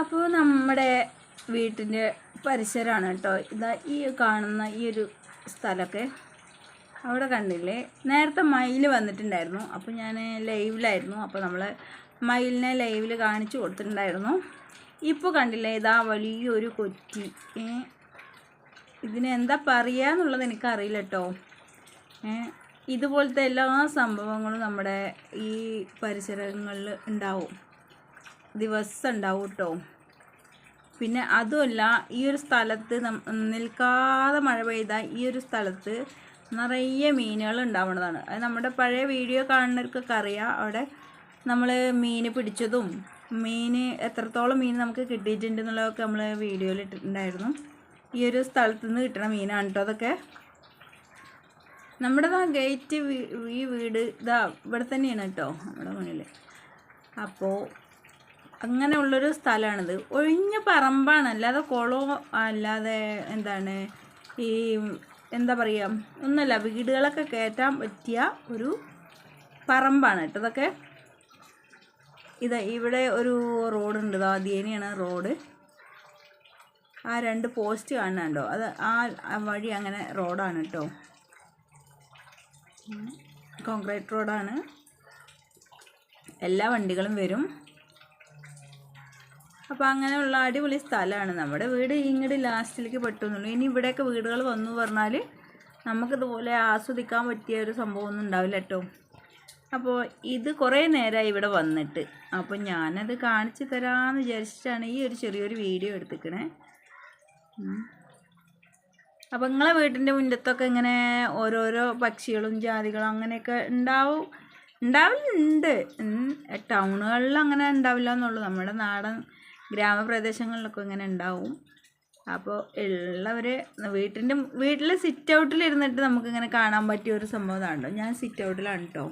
അപ്പോൾ നമ്മുടെ വീട്ടിന്റെ പരിസരമാണ് കേട്ടോ. ഇതാ ഈ കാണുന്ന ഈ ഒരു സ്ഥലമൊക്കെ. അവിടെ കണ്ടില്ലേ? നേരത്തെ മയിൽ വന്നിട്ടുണ്ടായിരുന്നു. അപ്പോൾ ഞാൻ ലൈവിലായിരുന്നു. അപ്പോൾ നമ്മൾ മയിലിനെ ലൈവിൽ കാണിച്ചു കൊടുത്തിട്ടുണ്ടായിരുന്നു. ഇപ്പോൾ കണ്ടില്ലേ? ഇതാ വലിയൊരു കൊറ്റി ഇതിനെന്താ പറയുക എന്നുള്ളത് എനിക്കറിയില്ല കേട്ടോ. ഇതുപോലത്തെ എല്ലാ സംഭവങ്ങളും നമ്മുടെ ഈ പരിസരങ്ങളിൽ ഉണ്ടാവും. ദിവസം ഉണ്ടാവും കേട്ടോ പിന്നെ അതുമല്ല ഈ ഒരു സ്ഥലത്ത് നിൽക്കാതെ മഴ പെയ്താൽ ഈ ഒരു സ്ഥലത്ത് നിറയെ മീനുകൾ ഉണ്ടാവുന്നതാണ്. അത് നമ്മുടെ പഴയ വീഡിയോ കാണുന്നവർക്കൊക്കെ അറിയാം. അവിടെ നമ്മൾ മീൻ പിടിച്ചതും മീൻ എത്രത്തോളം മീൻ നമുക്ക് കിട്ടിയിട്ടുണ്ട് എന്നുള്ളതൊക്കെ നമ്മൾ വീഡിയോയിൽ ഇട്ടിട്ടുണ്ടായിരുന്നു. ഈ ഒരു സ്ഥലത്ത് നിന്ന് കിട്ടണ മീനാണ് കേട്ടോ അതൊക്കെ. നമ്മുടെ ആ ഗേറ്റ് ഈ വീട് ഇതാ ഇവിടെ തന്നെയാണ് കേട്ടോ നമ്മുടെ മുന്നിൽ അപ്പോൾ അങ്ങനെയുള്ളൊരു സ്ഥലമാണിത്. ഒഴിഞ്ഞ പറമ്പാണ്. അല്ലാതെ കുളവും അല്ലാതെ എന്താണ് ഈ എന്താ പറയുക ഒന്നല്ല വീടുകളൊക്കെ കയറ്റാൻ പറ്റിയ ഒരു പറമ്പാണ് കേട്ടോ ഇതൊക്കെ. ഇത് ഇവിടെ ഒരു റോഡുണ്ട്. ആദ്യേനെയാണ് റോഡ്. ആ രണ്ട് പോസ്റ്റ് കാണുന്നുണ്ടോ അത് ആ വഴി അങ്ങനെ റോഡാണ് കേട്ടോ. കോൺക്രീറ്റ് റോഡാണ്. എല്ലാ വണ്ടികളും വരും. അപ്പോൾ അങ്ങനെയുള്ള അടിപൊളി സ്ഥലമാണ് നമ്മുടെ വീട് ഇങ്ങോട്ട് ലാസ്റ്റിലേക്ക് പെട്ടുന്നുള്ളൂ ഇനി ഇവിടെയൊക്കെ വീടുകൾ വന്നു പറഞ്ഞാൽ നമുക്കിതുപോലെ ആസ്വദിക്കാൻ പറ്റിയ ഒരു സംഭവമൊന്നും ഉണ്ടാവില്ല കേട്ടോ. അപ്പോൾ ഇത് കുറേ നേരമായി ഇവിടെ വന്നിട്ട്. അപ്പോൾ ഞാനത് കാണിച്ചു തരാമെന്ന് വിചാരിച്ചിട്ടാണ് ഈ ഒരു ചെറിയൊരു വീഡിയോ എടുത്തിക്കണേ. അപ്പോൾ നിങ്ങളെ വീട്ടിന്റെ മുറ്റത്തൊക്കെ ഇങ്ങനെ ഓരോരോ പക്ഷികളും ജാതികളും അങ്ങനെയൊക്കെ ഉണ്ടാവും? ഉണ്ടാവില്ലുണ്ട്. ടൗണുകളിൽ അങ്ങനെ ഉണ്ടാവില്ല എന്നുള്ളൂ. നമ്മുടെ നാടൻ ഗ്രാമപ്രദേശങ്ങളിലൊക്കെ ഇങ്ങനെ ഉണ്ടാവും. അപ്പോൾ ഉള്ളവർ വീട്ടിന്റെ വീട്ടിൽ സിറ്റ് ഔട്ടിലിരുന്നിട്ട് നമുക്കിങ്ങനെ കാണാൻ പറ്റിയ ഒരു സംഭവം ഉണ്ടോ ഞാൻ സിറ്റ് ഔട്ടിലാണ് കേട്ടോ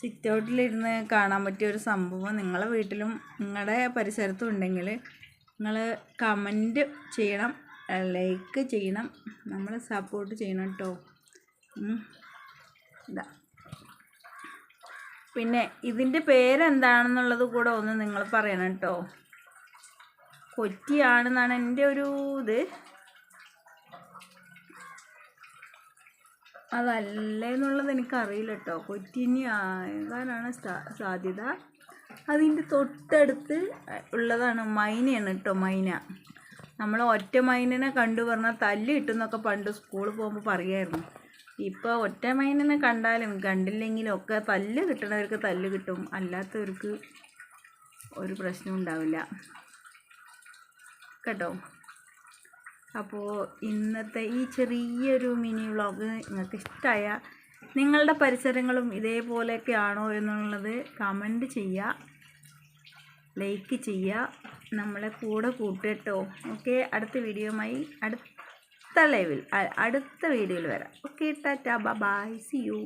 സിറ്റ് ഔട്ടിലിരുന്ന് കാണാൻ പറ്റിയ ഒരു സംഭവം നിങ്ങളെ വീട്ടിലും നിങ്ങളുടെ പരിസരത്തും ഉണ്ടെങ്കിൽ നിങ്ങൾ കമന്റ് ചെയ്യണം. ലൈക്ക് ചെയ്യണം. നമ്മൾ സപ്പോർട്ട് ചെയ്യണം കേട്ടോ ഇതാ. പിന്നെ ഇതിന്റെ പേരെന്താണെന്നുള്ളത് കൂടെ ഒന്ന് നിങ്ങൾ പറയണം കേട്ടോ കൊറ്റിയാണെന്നാണ് എന്റെ ഒരു ഇത്. അതല്ല എന്നുള്ളത് എനിക്കറിയില്ല കേട്ടോ കൊറ്റിനി ആകാനാണ് സാധ്യത. അതിന്റെ തൊട്ടടുത്ത് ഉള്ളതാണ് മൈനയാണ് കേട്ടോ മൈന. നമ്മൾ ഒറ്റ മൈനനെ കണ്ടു പറഞ്ഞാൽ തല്ല് കിട്ടുന്നൊക്കെ പണ്ട് സ്കൂളിൽ പോകുമ്പോൾ പറയായിരുന്നു. ഇപ്പോൾ ഒറ്റ മൈനനെ കണ്ടാലും കണ്ടില്ലെങ്കിലും ഒക്കെ തല്ല് കിട്ടണവർക്ക് തല്ല് കിട്ടും. അല്ലാത്തവർക്ക് ഒരു പ്രശ്നം ഉണ്ടാവില്ല. കേട്ടോ. അപ്പോൾ ഇന്നത്തെ ഈ ചെറിയൊരു മിനി വ്ളോഗ് നിങ്ങൾക്ക് ഇഷ്ടമായ നിങ്ങളുടെ പരിസരങ്ങളും ഇതേപോലെയൊക്കെ ആണോ എന്നുള്ളത് കമന്റ് ചെയ്യുക ലൈക്ക് ചെയ്യുക നമ്മളെ കൂടെ കൂട്ടിട്ടോ. ഓക്കെ അടുത്ത വീഡിയോയുമായി അടുത്ത ലൈവിൽ അടുത്ത വീഡിയോയിൽ വരാം. Okay tata bye see you.